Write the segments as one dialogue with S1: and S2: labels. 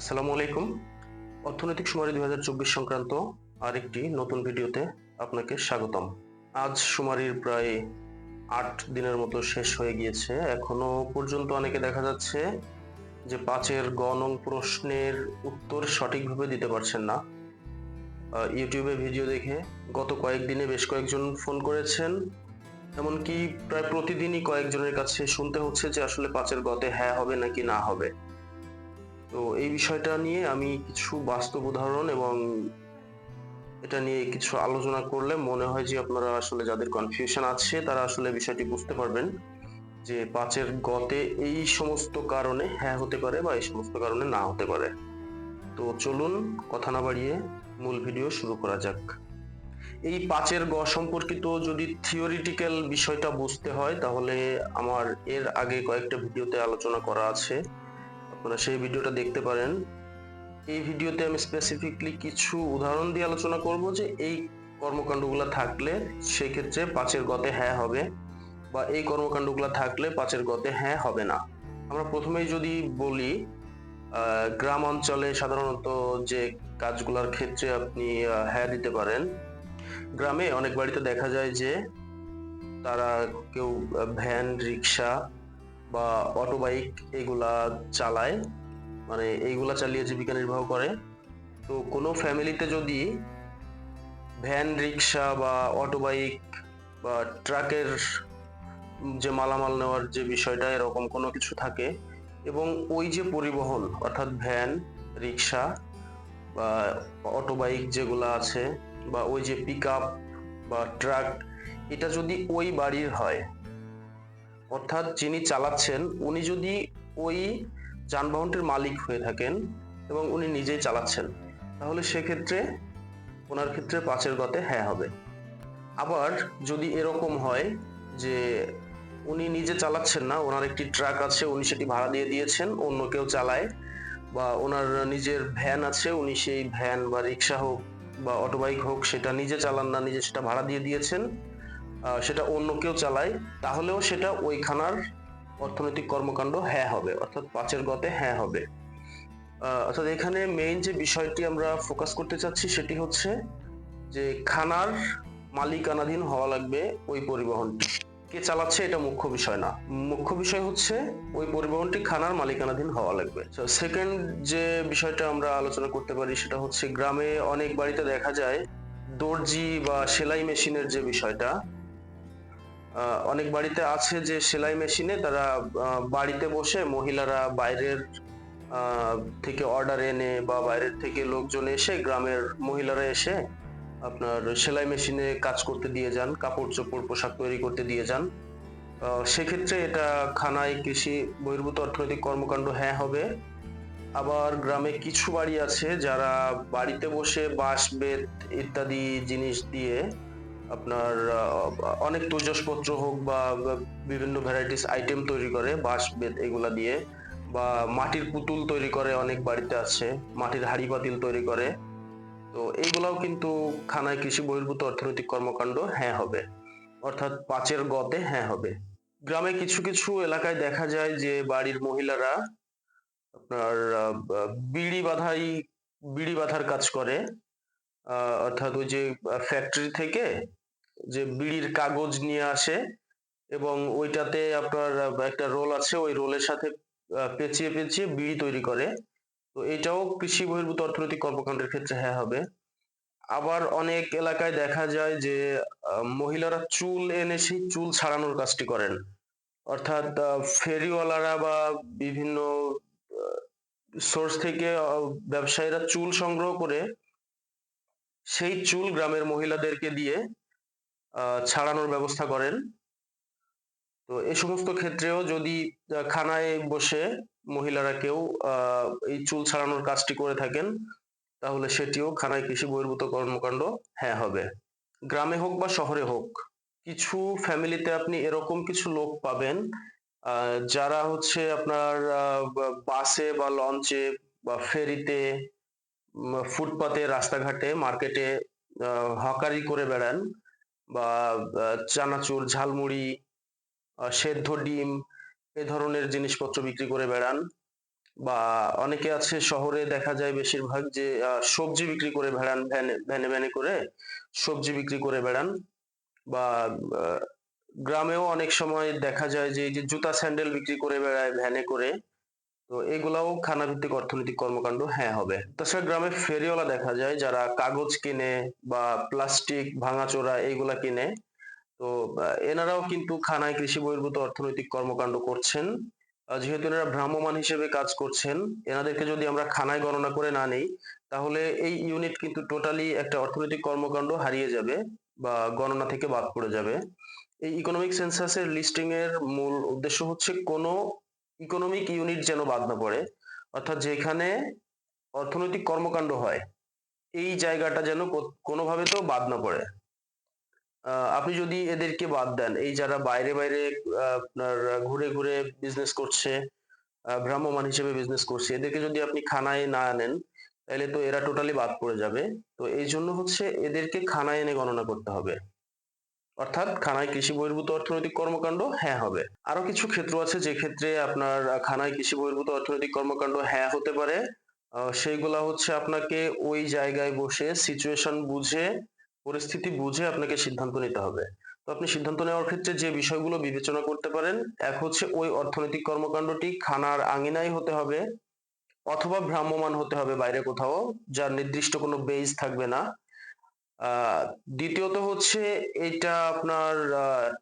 S1: আসসালামু আলাইকুম। অর্থনৈতিক সুমারি দুই হাজার চব্বিশ সংক্রান্ত আরেকটি নতুন ভিডিওতে আপনাকে স্বাগতম। আজ সুমারির প্রায় আট দিনের মতো শেষ হয়ে গিয়েছে। এখনও পর্যন্ত অনেকে দেখা যাচ্ছে যে পাঁচের গ প্রশ্নের উত্তর সঠিকভাবে দিতে পারছেন না। ইউটিউবে ভিডিও দেখে গত কয়েকদিনে বেশ কয়েকজন ফোন করেছেন। এমনকি প্রায় প্রতিদিনই কয়েকজনের কাছে শুনতে হচ্ছে যে আসলে পাঁচের গতে হ্যাঁ হবে নাকি না হবে। তো এই বিষয়টা নিয়ে আমি কিছু বাস্তব উদাহরণ এবং এটা নিয়ে কিছু আলোচনা করলে মনে হয় যে আপনারা আসলে যাদের কনফিউশন আছে, তারা আসলে বিষয়টি বুঝতে পারবেন যে পাঁচের গতে এই সমস্ত কারণে হ্যাঁ হতে পারে বা এই সমস্ত কারণে না হতে পারে। তো চলুন কথা না বাড়িয়ে মূল ভিডিও শুরু করা যাক। এই পাঁচের গ সম্পর্কিত যদি থিওরিটিক্যাল বিষয়টা বুঝতে হয়, তাহলে আমার এর আগে কয়েকটা ভিডিওতে আলোচনা করা আছে। আপনারা সেই ভিডিওটা দেখতে পারেন। এই ভিডিওতে আমি স্পেসিফিকলি কিছু উদাহরণ দিয়ে আলোচনা করব যে এই কর্মকাণ্ডগুলো থাকলে সেই ক্ষেত্রে পাঁচের গতে হ্যাঁ হবে বা এই কর্মকাণ্ডগুলো থাকলে পাঁচের গতে হ্যাঁ হবে না। আমরা প্রথমেই যদি বলি গ্রাম অঞ্চলে সাধারণত যে কাজগুলোর ক্ষেত্রে আপনি হ্যাঁ দিতে পারেন। গ্রামে অনেক বাড়িতে দেখা যায় যে তারা কেউ ভ্যান, রিক্সা বা অটো বাইক এগুলা চালায় মানে এইগুলা চালিয়ে জীবিকা নির্বাহ করে। তো কোনো ফ্যামিলিতে যদি ভ্যান, রিক্সা বা অটো বাইক বা ট্রাকের যে মালামাল নেওয়ার যে বিষয়টা, এরকম কোনো কিছু থাকে এবং ওই যে পরিবহন, অর্থাৎ ভ্যান, রিক্সা বা অটো বাইক যেগুলো আছে বা ওই যে পিক আপ বা ট্রাক, এটা যদি ওই বাড়ির হয় অর্থাৎ যিনি চালাচ্ছেন, উনি যদি ওই যানবাহনটির মালিক হয়ে থাকেন এবং উনি নিজেই চালাচ্ছেন, তাহলে সেক্ষেত্রে ওনার ক্ষেত্রে পাঁচের গতে হ্যাঁ হবে। আবার যদি এরকম হয় যে উনি নিজে চালাচ্ছেন না, ওনার একটি ট্রাক আছে, উনি সেটি ভাড়া দিয়ে দিয়েছেন, অন্য কেউ চালায় বা ওনার নিজের ভ্যান আছে, উনি সেই ভ্যান বা রিক্সা হোক বা অটোবাইক হোক, সেটা নিজে চালান না, নিজে সেটা ভাড়া দিয়ে দিয়েছেন সেটা অন্য কেউ চালায়, তাহলেও সেটা ওইখানার অর্থনৈতিক কর্মকাণ্ড হ্যাঁ হবে, অর্থাৎ পাঁচের গতে হ্যাঁ হবে। অর্থাৎ এখানে মেইন যে বিষয়টি আমরা ফোকাস করতে চাচ্ছি সেটি হচ্ছে যে খানার মালিকানাধীন হওয়া লাগবে ওই পরিবহনটি। কে চালাচ্ছে এটা মুখ্য বিষয় না। মুখ্য বিষয় হচ্ছে ওই পরিবহনটি খানার মালিকানাধীন হওয়া লাগবে। সেকেন্ড যে বিষয়টা আমরা আলোচনা করতে পারি সেটা হচ্ছে গ্রামে অনেক বাড়িতে দেখা যায় দর্জি বা সেলাই মেশিনের যে বিষয়টা অনেক বাড়িতে আছে যে সেলাই মেশিনে তারা বাড়িতে বসে মহিলারা বাইরের থেকে অর্ডার এনে বা বাইরের থেকে লোকজন এসে গ্রামের মহিলারা এসে আপনার সেলাই মেশিনে কাজ করতে দিয়ে যান, কাপড় চোপড়, পোশাক তৈরি করতে দিয়ে যান। সেক্ষেত্রে এটা খানায় কৃষি বহির্ভূত অর্থনৈতিক কর্মকাণ্ড হ্যাঁ হবে। আবার গ্রামে কিছু বাড়ি আছে যারা বাড়িতে বসে বাঁশ, বেত ইত্যাদি জিনিস দিয়ে আপনার অনেক তৈজসপত্র হোক বা বিভিন্ন ভ্যারাইটিস আইটেম তৈরি করে, বাঁশ বেত এগুলা দিয়ে, বা মাটির পুতুল তৈরি করে অনেক বাড়িতে আছে, মাটির হাড়ি পাতিল তৈরি করে। তো এইগুলাও কিন্তু খানায় কৃষি বহির্ভূত অর্থনৈতিক কর্মকাণ্ড হ্যাঁ হবে। অর্থাৎ পাঁচের গতে হ্যাঁ হবে। গ্রামে কিছু কিছু এলাকায় দেখা যায় যে বাড়ির মহিলারা আপনার বিড়ি বাঁধাই, বিড়ি বাঁধার কাজ করে। অর্থাৎ ওই যে ফ্যাক্টরি থেকে যে বিড়ির কাগজ নিয়ে আসে এবং ওইটাতে আপনার একটা রোল আছে, ওই রোলের সাথে পেঁচিয়ে পেঁচিয়ে বিড়ি তৈরি করে। তো এটাও কৃষি বহির্ভূত অর্থনৈতিক কর্মকাণ্ডের ক্ষেত্রে হ্যাঁ হবে। আবার অনেক এলাকায় দেখা যায় যে মহিলারা চুল এনে সেই চুল ছাড়ানোর কাজটি করেন। অর্থাৎ ফেরিওয়ালারা বা বিভিন্ন সোর্স থেকে ব্যবসায়ীরা চুল সংগ্রহ করে সেই চুল গ্রামের মহিলাদেরকে দিয়ে ছাড়ানোর ব্যবস্থা করেন। তো এই সমস্ত ক্ষেত্রেও যদি খানায় বসে মহিলারা কেউ এই চুল ছাড়ানোর কাজটি করে থাকেন, তাহলে সেটিও খানায় কৃষি বহির্ভূত কর্মকাণ্ড হ্যাঁ হবে। গ্রামে হোক বা শহরে হোক, কিছু ফ্যামিলিতে আপনি এরকম কিছু লোক পাবেন যারা হচ্ছে আপনার বাসে বা লঞ্চে বা ফেরিতে ফুটপাতে, রাস্তাঘাটে, মার্কেটে হকারি করে বেড়ান। বা চানাচুর, ঝালমুড়ি সেদ্ধ ডিম এ ধরনের জিনিসপত্র বিক্রি করে বেড়ান। বা, অনেকে আছে শহরে দেখা যায় বেশিরভাগ যে সবজি বিক্রি করে বেড়ান, ভ্যানে ভ্যানে ভ্যানে করে সবজি বিক্রি করে বেড়ান। বা গ্রামেও অনেক সময় দেখা যায় যে, এই যে জুতা স্যান্ডেল বিক্রি করে বেড়ায় ভ্যানে করে। তো এগুলাও খানাভিত্তিক অর্থনৈতিক কর্মকাণ্ড হ্যাঁ হবে। তাছাড়া গ্রামে ফেরিওয়ালা দেখা যায় যারা কাগজ কিনে বা প্লাস্টিক, ভাঙাচোরা এইগুলা কিনে। তো এনারাও কিন্তু খানায় কৃষি বহির্ভূত অর্থনৈতিক কর্মকাণ্ড করছেন। যেহেতু এনারা ভ্রাম্যমান হিসেবে কাজ করছেন, এনাদেরকে যদি আমরা খানায় গণনা করে না নেই, তাহলে এই ইউনিট কিন্তু টোটালি একটা অর্থনৈতিক কর্মকাণ্ড হারিয়ে যাবে বা গণনা থেকে বাদ পড়ে যাবে। এই ইকোনমিক সেন্সাসের লিস্টিং এর মূল উদ্দেশ্য হচ্ছে কোনো ইকোনমিক ইউনিট যেন বাদ না পড়ে অর্থাৎ যেখানে অর্থনৈতিক কর্মকাণ্ড হয় এই জায়গাটা যেন কোনোভাবে তো বাদ না পড়ে। আপনি যদি এদেরকে বাদ দেন এই যারা বাইরে বাইরে আপনার ঘুরে ঘুরে বিজনেস করছে আহ, ভ্রাম্যমাণ হিসেবে বিজনেস করছে এদেরকে যদি আপনি খানায় না আনেন তাহলে তো এরা টোটালি বাদ পড়ে যাবে। তো এই জন্য হচ্ছে এদেরকে খানায় এনে গণনা করতে হবে। অর্থাৎ খানায় কৃষি বহির্ভূত অর্থনৈতিক কর্মকাণ্ড হ্যাঁ হবে। আরও কিছু ক্ষেত্র আছে যে ক্ষেত্রে আপনার খানায় কৃষি বহির্ভূত অর্থনৈতিক কর্মকাণ্ড হ্যাঁ হতে পারে। সেইগুলা হচ্ছে আপনাকে ওই জায়গায় বসে সিচুয়েশন বুঝে, পরিস্থিতি বুঝে আপনাকে সিদ্ধান্ত নিতে হবে। তো আপনি সিদ্ধান্ত নেওয়ার ক্ষেত্রে যে বিষয়গুলো বিবেচনা করতে পারেন, এক হচ্ছে ওই অর্থনৈতিক কর্মকাণ্ডটি খানার আঙিনায় হতে হবে অথবা ভ্রাম্যমান হতে হবে বাইরে কোথাও, যার নির্দিষ্ট কোনো বেজ থাকবে না। দ্বিতীয়ত হচ্ছে এটা আপনার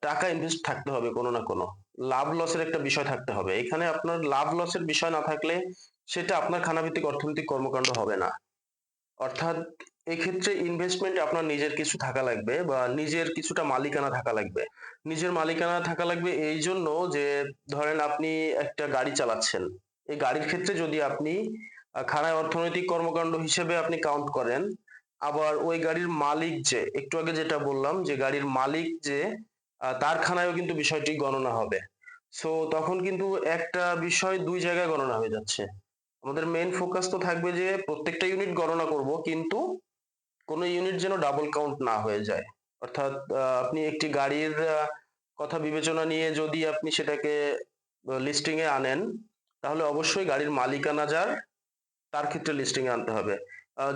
S1: টাকা ইনভেস্ট থাকতে হবে কোনো না কোনো। লাভ লসের একটা বিষয় থাকতে হবে। এখানে আপনার লাভ লসের বিষয় না থাকলে সেটা আপনার খানাভিত্তিক অর্থনৈতিক কর্মকাণ্ড হবে না। অর্থাৎ এক্ষেত্রে ইনভেস্টমেন্ট আপনার নিজের কিছু থাকা লাগবে বা নিজের কিছুটা মালিকানা থাকা লাগবে। নিজের মালিকানা থাকা লাগবে এই জন্য যে ধরেন আপনি একটা গাড়ি চালাচ্ছেন। এই গাড়ির ক্ষেত্রে যদি আপনি খানায় অর্থনৈতিক কর্মকাণ্ড হিসেবে আপনি কাউন্ট করেন আবার ওই গাড়ির মালিক যে একটু আগে যেটা বললাম যে গাড়ির মালিক যে আহ, তার খানায়ও কিন্তু বিষয়টি গণনা হবে। সো তখন কিন্তু একটা বিষয় দুই জায়গায় গণনা হয়ে যাচ্ছে। আমাদের মেইন ফোকাস তো থাকবে যে প্রত্যেকটা ইউনিট গণনা করব কিন্তু কোনো ইউনিট যেন ডাবল কাউন্ট না হয়ে যায়। অর্থাৎ আপনি একটি গাড়ির কথা বিবেচনা নিয়ে যদি আপনি সেটাকে লিস্টিং এ আনেন তাহলে অবশ্যই গাড়ির মালিকানা যার তার ক্ষেত্রে লিস্টিং এ আনতে হবে।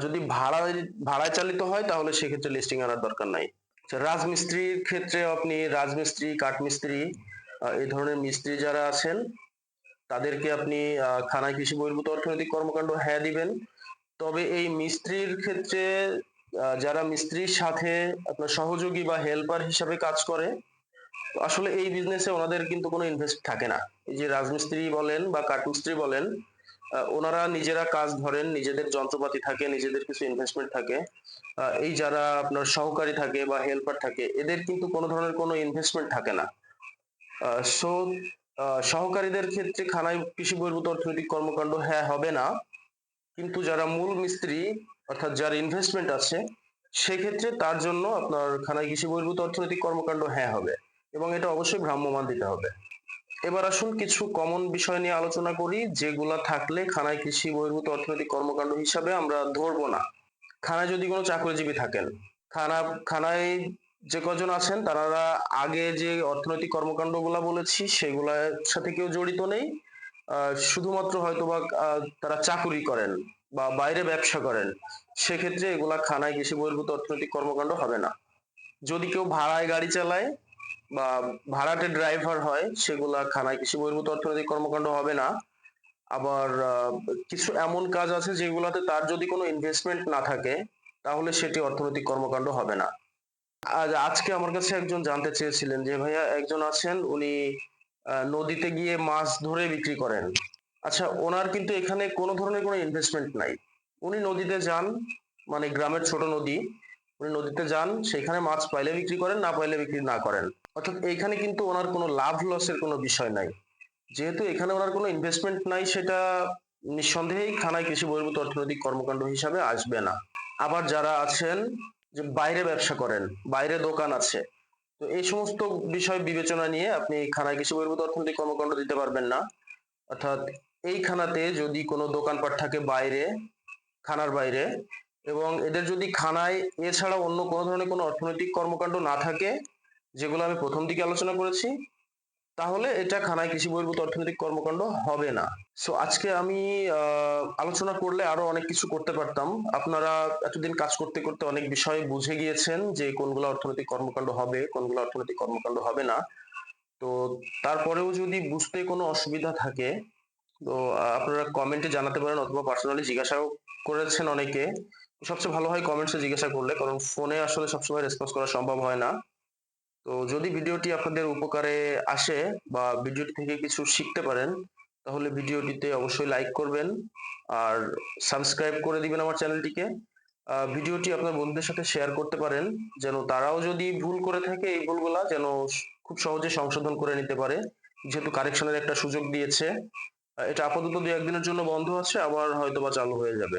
S1: যদি ভাড়া ভাড়ায় চালিত হয় তাহলে সেক্ষেত্রে লিস্টিং আনার দরকার নাই। আচ্ছা, রাজমিস্ত্রির ক্ষেত্রে আপনি রাজমিস্ত্রি কাঠমিস্ত্রি এই ধরনের মিস্ত্রি যারা আছেন তাদেরকে আপনি খানায় কৃষি বহির্ভূত অর্থনৈতিক কর্মকাণ্ড হ্যাঁ দিবেন। তবে এই মিস্ত্রির ক্ষেত্রে যারা মিস্ত্রির সাথে আপনার সহযোগী বা হেল্পার হিসাবে কাজ করে আসলে এই বিজনেসে ওনাদের কিন্তু কোনো ইনভেস্ট থাকে না। এই যে রাজমিস্ত্রি বলেন বা কাঠমিস্ত্রি বলেন ওনারা নিজেরা কাজ ধরেন, নিজেদের যন্ত্রপাতি থাকে, নিজেদের কিছু ইনভেস্টমেন্ট থাকে এই যারা আপনার সহকারী থাকে বা হেল্পার থাকে, এদের কিন্তু কোনো ধরনের কোনো ইনভেস্টমেন্ট থাকে না। সো সহকারীদের ক্ষেত্রে খানায় কৃষি বহির্ভূত অর্থনৈতিক কর্মকাণ্ড হ্যাঁ হবে না। কিন্তু যারা মূল মিস্ত্রি, অর্থাৎ যার ইনভেস্টমেন্ট আছে, সেক্ষেত্রে তার জন্য আপনার খানায় কৃষি বহির্ভূত অর্থনৈতিক কর্মকাণ্ড হ্যাঁ হবে এবং এটা অবশ্যই ভ্রাম্যমান দিতে হবে। এবার আসুন কিছু কমন বিষয় নিয়ে আলোচনা করি যেগুলা থাকলে খানায় কৃষি বহির্ভূত অর্থনৈতিক কর্মকাণ্ড হিসাবে আমরা ধরবো না। খানায় যদি কোনো চাকরিজীবী থাকেন খানা খানায় যে কজন আছেন তারা আগে যে অর্থনৈতিক কর্মকাণ্ডগুলা বলেছি সেগুলার সাথে কেউ জড়িত নেই। শুধুমাত্র হয়তোবা আহ, তারা চাকুরি করেন বা বাইরে ব্যবসা করেন সেক্ষেত্রে এগুলা খানায় কৃষি বহির্ভূত অর্থনৈতিক কর্মকাণ্ড হবে না। যদি কেউ ভাড়ায় গাড়ি চালায় বা ভাড়াটে ড্রাইভার হয়, সেগুলা খানায় কৃষি বহির্ভূত অর্থনৈতিক কর্মকাণ্ড হবে না। আবার কিছু এমন কাজ আছে যেগুলাতে তার যদি কোনো ইনভেস্টমেন্ট না থাকে, তাহলে সেটি অর্থনৈতিক কর্মকাণ্ড হবে না। আজ, আজকে আমার কাছে একজন জানতে চেয়েছিলেন যে, ভাইয়া, একজন আছেন, উনি নদীতে গিয়ে মাছ ধরে বিক্রি করেন। আচ্ছা ওনার কিন্তু এখানে কোনো ধরনের কোনো ইনভেস্টমেন্ট নাই। উনি নদীতে যান মানে গ্রামের ছোট নদী উনি নদীতে যান, সেখানে মাছ পাইলে বিক্রি করেন, না পাইলে বিক্রি না করেন। অর্থাৎ এইখানে কিন্তু ওনার কোনো লাভ লসের কোনো বিষয় নাই। যেহেতু এখানে ওনার কোনো ইনভেস্টমেন্ট নাই, সেটা নিঃসন্দেহেই খানায় কৃষি বহির্ভূত অর্থনৈতিক কর্মকাণ্ড হিসাবে আসবে না। আবার যারা আছেন, যে বাইরে ব্যবসা করেন, বাইরে দোকান আছে, তো এই সমস্ত বিষয় বিবেচনা নিয়ে আপনি খানায় কৃষি বহির্ভূত অর্থনৈতিক কর্মকাণ্ড দিতে পারবেন না। অর্থাৎ এই খানাতে যদি কোনো দোকানপাট থাকে বাইরে, খানার বাইরে এবং এদের যদি খানায়, এছাড়া অন্য কোনো ধরনের কোনো অর্থনৈতিক কর্মকাণ্ড না থাকে, যেগুলো আমি প্রথম দিকে আলোচনা করেছি, তাহলে এটা খানায় কৃষি বহির্ভূত অর্থনৈতিক কর্মকাণ্ড হবে না। সো আজকে আমি আলোচনা করলে আরও অনেক কিছু করতে পারতাম। আপনারা এতদিন কাজ করতে করতে অনেক বিষয় বুঝে গিয়েছেন যে কোনগুলো অর্থনৈতিক কর্মকাণ্ড হবে, কোনগুলো অর্থনৈতিক কর্মকাণ্ড হবে না। তো, তারপরেও যদি বুঝতে কোনো অসুবিধা থাকে, তো আপনারা কমেন্টে জানাতে পারেন অথবা পার্সোনালি জিজ্ঞাসাও করেছেন অনেকে। সবচেয়ে ভালো হয় কমেন্টসে জিজ্ঞাসা করলে, কারণ ফোনে আসলে সবসময় রেসপন্স করা সম্ভব হয় না। তো যদি ভিডিওটি আপনাদের উপকারে আসে বা ভিডিওটি থেকে কিছু শিখতে পারেন, তাহলে ভিডিওটিতে অবশ্যই লাইক করবেন আর সাবস্ক্রাইব করে দিবেন আমার চ্যানেলটিকে ভিডিওটি আপনার বন্ধুদের সাথে শেয়ার করতে পারেন, যেন তারাও যদি ভুল করে থাকে এই ভুলগুলা, যেন খুব সহজে সংশোধন করে নিতে পারে। যেহেতু কারেকশনের একটা সুযোগ দিয়েছে এটা আপাতত দু একদিনের জন্য বন্ধ আছে, আবার হয়তো বা চালু হয়ে যাবে।